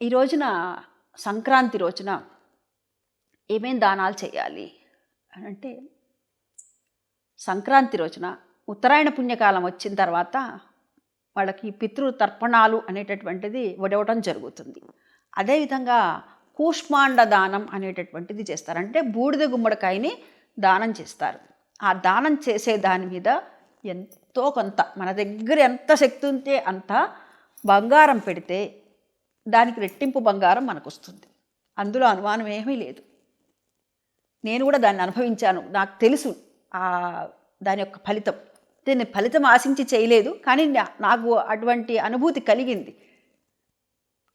ఈ రోజున సంక్రాంతి రోజున ఏమేం దానాలు చేయాలి? అని అంటే సంక్రాంతి రోజున ఉత్తరాయణ పుణ్యకాలం వచ్చిన తర్వాత వాళ్ళకి పితృ తర్పణాలు అనేటటువంటిది వడవటం జరుగుతుంది. అదేవిధంగా కూష్మాండ దానం అనేటటువంటిది చేస్తారు. అంటే బూడిద గుమ్మడికాయని దానం చేస్తారు. ఆ దానం చేసే దాని మీద ఎంతో కొంత మన దగ్గర ఎంత శక్తి ఉంటే అంత బంగారం పెడితే దానికి రెట్టింపు బంగారం మనకు వస్తుంది అందులో అనుమానం ఏమీ లేదు. నేను కూడా దాన్ని అనుభవించాను. నాకు తెలుసు ఆ దాని యొక్క ఫలితం. దీన్ని ఫలితం ఆశించి చేయలేదు కానీ నాకు అటువంటి అనుభూతి కలిగింది.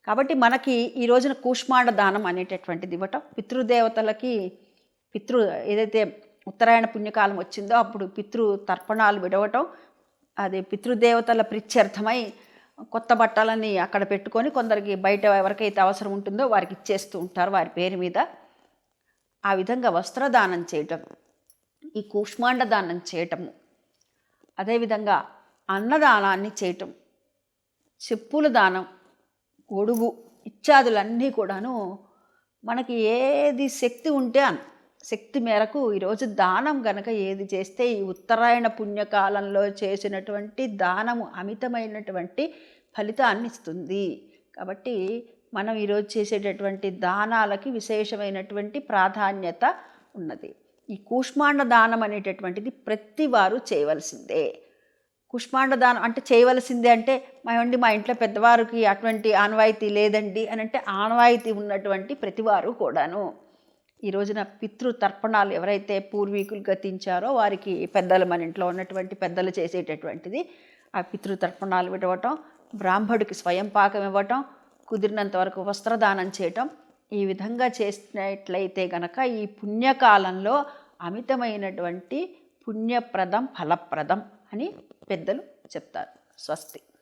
కాబట్టి మనకి ఈ రోజున కూష్మాండ దానం అనేటటువంటిది ఇవ్వటం పితృదేవతలకి పితృ ఏదైతే ఉత్తరాయణ పుణ్యకాలం వచ్చిందో అప్పుడు పితృ తర్పణాలు విడవటం అది పితృదేవతల ప్రిత్యర్థమై కొత్త బట్టలని అక్కడ పెట్టుకొని కొందరికి బయట ఎవరికైతే అవసరం ఉంటుందో వారికి ఇచ్చేస్తూ ఉంటారు వారి పేరు మీద. ఆ విధంగా వస్త్రదానం చేయటం ఈ కూష్మాండ దానం చేయటము అదేవిధంగా అన్నదానాన్ని చేయటం చెప్పుల దానం గొడుగు ఇత్యాదులన్నీ కూడాను మనకి ఏది శక్తి ఉంటే అన్ శక్తి మేరకు ఈరోజు దానం గనక ఏది చేస్తే ఈ ఉత్తరాయణ పుణ్యకాలంలో చేసినటువంటి దానము అమితమైనటువంటి ఫలితాన్ని ఇస్తుంది. కాబట్టి మనం ఈరోజు చేసేటటువంటి దానాలకి విశేషమైనటువంటి ప్రాధాన్యత ఉన్నది. ఈ కూష్మాండ దానం అనేటటువంటిది ప్రతి వారు చేయవలసిందే. కుష్మాండ దానం అంటే చేయవలసిందే అంటే మా ఏమండి మా ఇంట్లో పెద్దవారికి అటువంటి ఆనవాయితీ లేదండి అని అంటే ఆనవాయితీ ఉన్నటువంటి ప్రతివారు కూడాను. ఈ రోజున పితృ తర్పణాలు ఎవరైతే పూర్వీకులు గతించారో వారికి పెద్దలు మన ఇంట్లో ఉన్నటువంటి పెద్దలు చేసేటటువంటిది ఆ పితృతర్పణాలు ఇవ్వటం బ్రాహ్మడికి స్వయం పాకం ఇవ్వటం కుదిరినంత వరకు వస్త్రదానం చేయటం. ఈ విధంగా చేసినట్లయితే గనక ఈ పుణ్యకాలంలో అమితమైనటువంటి పుణ్యప్రదం ఫలప్రదం అని పెద్దలు చెప్తారు. స్వస్తి.